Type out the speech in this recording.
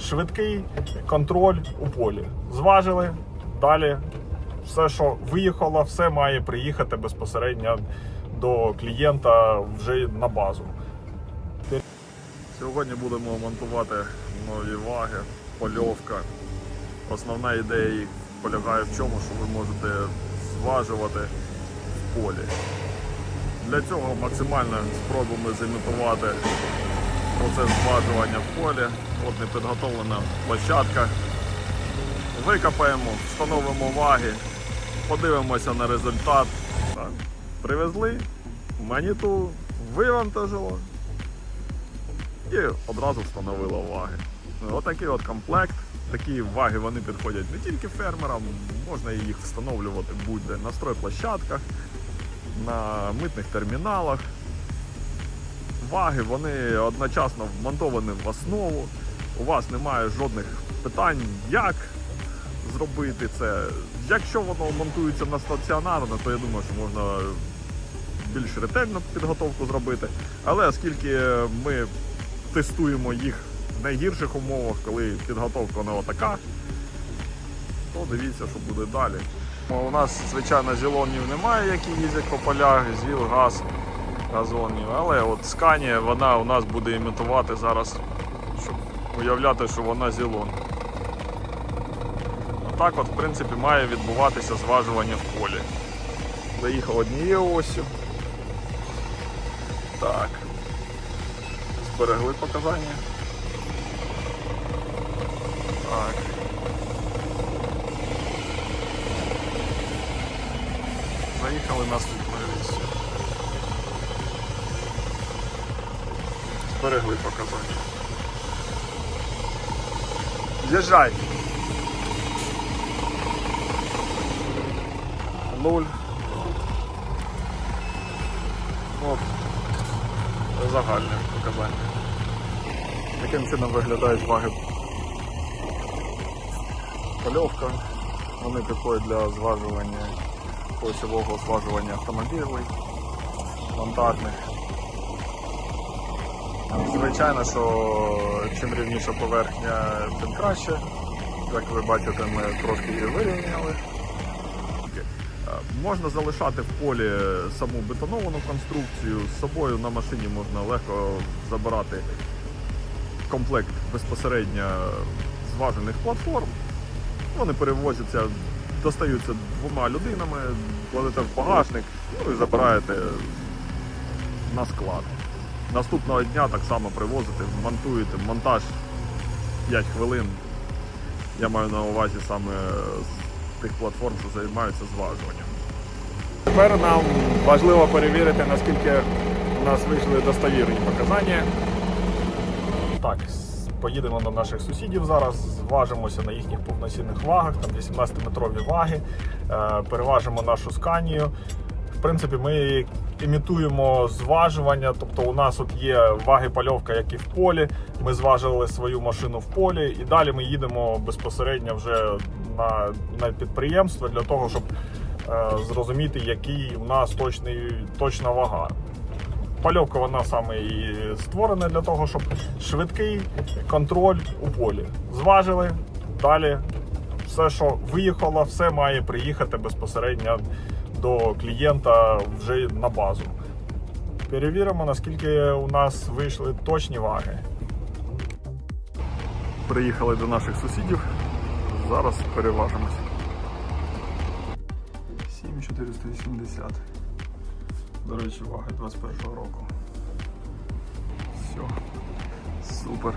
швидкий контроль у полі. Зважили, далі все, що виїхало, все має приїхати безпосередньо до клієнта вже на базу. Сьогодні будемо монтувати нові ваги, польовка. Основна ідея полягає в чому, що ви можете зважувати в полі. Для цього максимально спробуємо зімітувати процес зважування в полі. От непідготовлена площадка. Викопаємо, встановимо ваги, подивимося на результат. Так. Привезли, маніту вивантажило і одразу встановило ваги. Ну, Отакий от комплект. Такі ваги вони підходять не тільки фермерам, можна їх встановлювати будь-де на стройплощадках, на митних терміналах. Ваги вони одночасно вмонтовані в основу. У вас немає жодних питань, як зробити це. Якщо воно монтується на стаціонарно, то я думаю, що можна більш ретельну підготовку зробити. Але оскільки ми тестуємо їх в найгірших умовах, коли підготовка не отака, то дивіться, що буде далі. У нас, звичайно, зілонів немає, які їздять по полях, зіл, газ, газонів. Але от сканія, вона у нас буде імітувати зараз, щоб уявляти, що вона зілон. Отак от, в принципі, має відбуватися зважування в полі. Заїхав однією осью. Так. Зберегли показання. Так. Заїхали наступною вісю. Зберегли показання. З'їжджай. Нуль. От. Загальне показання. Таким чином виглядають ваги польовка. Вони підходять для зважування осьового зважування автомобілів, монтажних. Звичайно, що чим рівніша поверхня, тим краще. Як ви бачите, ми трошки її вирівняли. Можна залишати в полі саму бетоновану конструкцію. З собою на машині можна легко забирати комплект безпосередньо зважених платформ. Вони перевозяться, достаються двома людинами, кладете в багажник, ну і забираєте на склад. Наступного дня так само привозите, монтуєте монтаж 5 хвилин. Я маю на увазі саме з тих платформ, що займаються зважуванням. Тепер нам важливо перевірити, наскільки у нас вийшли достовірні показання. Так, поїдемо до наших сусідів зараз, зважимося на їхніх повноцінних вагах, там 18-метрові ваги, е, переважимо нашу сканію. В принципі, ми імітуємо зважування, тобто у нас от є ваги польовка, як і в полі. Ми зважили свою машину в полі, і далі ми їдемо безпосередньо вже на, на підприємство для того, щоб е, зрозуміти, який у нас точний, точна вага. Польовка вона саме і створена для того, щоб швидкий контроль у полі. Зважили, далі все, що виїхало, все має приїхати безпосередньо до клієнта вже на базу. Перевіримо, наскільки у нас вийшли точні ваги. Приїхали до наших сусідів. Зараз переважимось. 7480. До речі, вага 21 року. Все. Супер.